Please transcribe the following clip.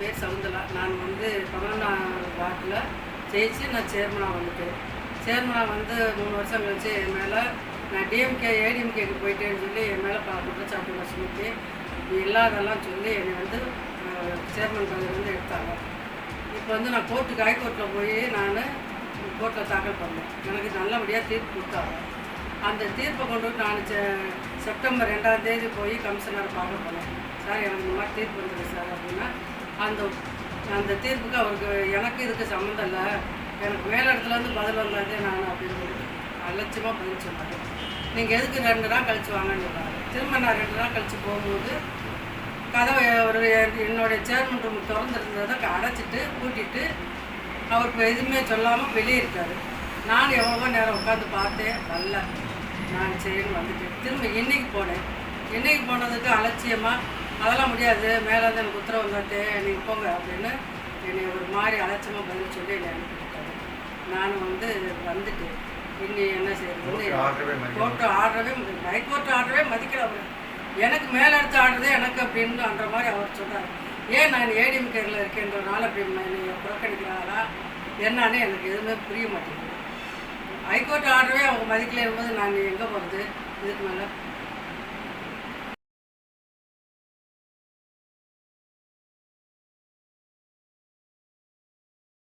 என் பேர் சவுந்தலா. நான் வந்து பதினொன்றாம் வார்டில் ஜெயிச்சு நான் சேர்மனாக வந்துட்டேன். சேர்மனாக வந்து மூணு வருஷம் கழிச்சு என் மேலே நான் டிஎம்கே ஏடிஎம்கேக்கு போயிட்டேன்னு சொல்லி என் மேலே பல குற்றச்சாட்டுகளை சுமத்தி இது இல்லாதெல்லாம் சொல்லி என்னை வந்து சேர்மன் பதவி வந்து எடுத்தாங்க. இப்போ வந்து நான் கோர்ட்டுக்கு ஹைகோர்ட்டில் போய் நான் கோர்ட்டில் தாக்கல் பண்ணேன். எனக்கு நல்லபடியாக தீர்ப்பு கொடுத்தாங்க. அந்த தீர்ப்பை கொண்டு நான் செ- செப்டம்பர் ரெண்டாம் தேதி போய் கமிஷனரை பார்க்க போனேன். சார் எனக்கு இந்த மாதிரி தீர்ப்பு வந்துருக்கு சார் அப்படின்னா அந்த அந்த தீர்ப்புக்கு அவருக்கு எனக்கு இதுக்கு சம்மந்தம் இல்லை. எனக்கு மேலிடத்துலேருந்து பதில் வந்தாதே நான் அப்படின்னு சொல்லி அலட்சியமாக பதில் சொன்னாங்க நீங்கள் எதுக்கு ரெண்டு நாள் கழிச்சு வாங்கன்னு சொன்னாங்க திரும்ப நான் ரெண்டு நாள் கழித்து போகும்போது கதவை ஒரு என்னுடைய சேர்மன் ரூம் திறந்துருந்ததை அடைச்சிட்டு கூட்டிட்டு அவருக்கு எதுவுமே சொல்லாமல் வெளியே இருக்காரு. நான் எவ்வளவோ நேரம் உட்காந்து பார்த்தேன். வரல நான் சரின்னு வந்துட்டேன். திரும்ப இன்றைக்கி போனேன். இன்றைக்கி போனதுக்கு அலட்சியமாக அதெல்லாம் முடியாது. மேலே இருந்து எனக்கு உத்தரவு வந்தாட்டே நீங்கள் போங்க அப்படின்னு என்னை ஒரு மாதிரி அலட்சியமாக பதில் சொல்லி என்னை அனுப்பிவிட்டாரு நான் வந்து வந்துட்டேன். இன்னி என்ன செய்யறது? கோர்ட்டு ஆர்டரவே ஹைகோர்ட் ஆர்டரவே மதிக்கல. அவர். எனக்கு மேலே எடுத்து ஆடுறதே எனக்கு அப்படின்னுன்ற மாதிரி அவர் சொன்னார். ஏன் நான் ஏடிஎம் கேரில் இருக்கேன்றனால அப்படி என்னை புறக்கணிக்கிறாரா? என்னன்னு எனக்கு எதுவுமே புரிய மாட்டேங்குது. ஹைகோர்ட் ஆர்டரவே அவங்க மதிக்கலையும் போது நான் எங்கே போகிறது இதுக்கு மேலே